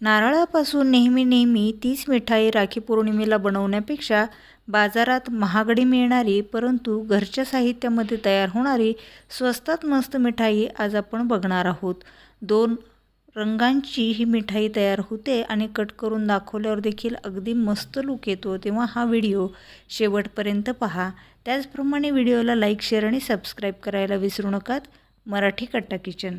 नारळापासून नेहमी नेहमी तीच मिठाई राखी पौर्णिमेला बनवण्यापेक्षा बाजारात महागडी मिळणारी परंतु घरच्या साहित्यामध्ये तयार होणारी स्वस्तात मस्त मिठाई आज आपण बघणार आहोत. दोन रंगांची ही मिठाई तयार होते आणि कट करून दाखवल्यावर देखील अगदी मस्त लुक येतो. तेव्हा हा व्हिडिओ शेवटपर्यंत पहा. त्याचप्रमाणे व्हिडिओला लाईक शेअर आणि सबस्क्राईब करायला विसरू नकात. मराठी कट्टा किचन.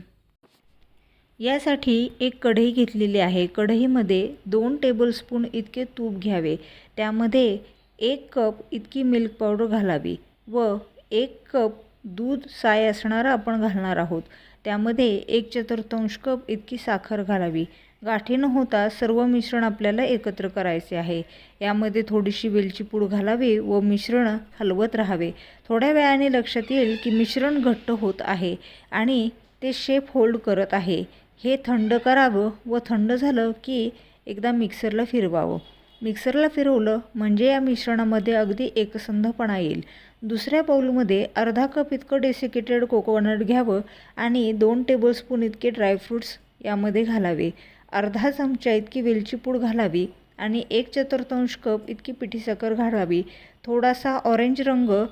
यासाठी एक कढई घेतलेली आहे. कढईमध्ये दोन टेबलस्पून इतके तूप घ्यावे. त्यामध्ये एक कप इतकी मिल्क पावडर घालावी व एक कप दूध साय असणारा आपण घालणार आहोत. त्यामध्ये एक चतुर्थांश कप इतकी साखर घालावी. गाठी न होता सर्व मिश्रण आपल्याला एकत्र करायचे आहे. यामध्ये थोडीशी वेलची पूड घालावी व मिश्रण हलवत राहावे. थोड्या वेळाने लक्षात येईल की मिश्रण घट्ट होत आहे आणि ते शेप होल्ड करत आहे. हे थंड करावं व थंड झालं की एकदा मिक्सरला फिरवावं. मिक्सरला फिरवलं म्हणजे या मिश्रणामध्ये अगदी एकसंधपणा येईल. दुसऱ्या बाऊलमध्ये अर्धा कप इतकं डेसिकेटेड कोकोनट घ्यावं आणि दोन टेबलस्पून इतके ड्रायफ्रूट्स यामध्ये घालावे. अर्धा चमचा इतकी वेलची पूड घालावी आणि एक चतुर्थांश कप इतकी पिठी साखर घालावी. थोडासा ऑरेंज रंग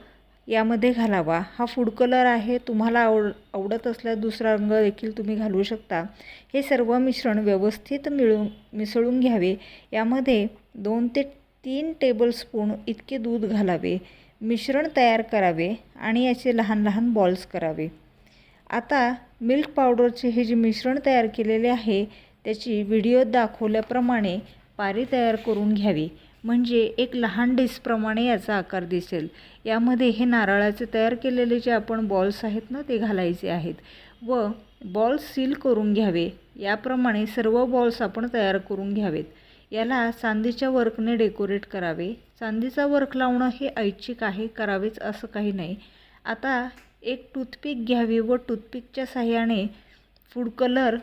यामध्ये घालावा. हा फूड कलर आहे तुम्हाला आवड आवडत असल्यास दुसरा रंग देखील तुम्ही घालू शकता. हे सर्व मिश्रण व्यवस्थित मिळून मिसळून घ्यावे. यामध्ये दोन ते तीन टेबलस्पून इतके दूध घालावे. मिश्रण तयार करावे आणि याचे लहान लहान बॉल्स करावे. आता मिल्क पावडरचे हे जे मिश्रण तयार केलेले आहे त्याची व्हिडिओ दाखवल्याप्रमाणे पारी तयार करून घ्यावी. म्हणजे एक लहान डिस्कप्रमाणे याचा आकार दिसेल. यामध्ये हे नारळाचे तयार केलेले जे आपण बॉल्स आहेत ना ते घालायचे आहेत. व बॉल्स सील करून घ्यावे. याप्रमाणे सर्व बॉल्स आपण तयार करून घ्यावेत. याला चांदीच्या वर्कने डेकोरेट करावे. चांदीचा वर्क लावणं हे ऐच्छिक आहे करावेच असं काही नाही. आता एक टूथपिक घ्यावी व टूथपिकच्या साह्याने फूड कलर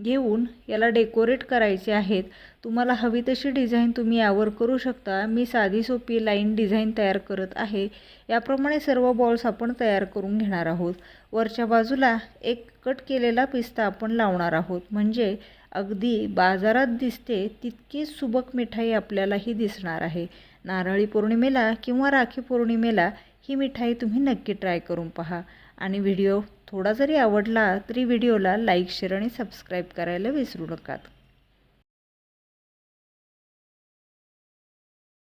घेऊन याला डेकोरेट करायचे आहेत. तुम्हाला हवी तशी डिझाईन तुम्ही यावर करू शकता. मी साधी सोपी लाईन डिझाईन तयार करत आहे. याप्रमाणे सर्व बॉल्स आपण तयार करून घेणार आहोत. वरच्या बाजूला एक कट केलेला पिस्ता आपण लावणार आहोत. म्हणजे अगदी बाजारात दिसते तितकी सुबक मिठाई आपल्यालाही दिसणार आहे. नारळी पौर्णिमेला किंवा राखी पौर्णिमेला ही मिठाई तुम्ही नक्की ट्राय करून पहा. आणि व्हिडिओ थोडा जरी आवडला तरी व्हिडिओला लाईक शेअर आणि सबस्क्राईब करायला विसरू नकात.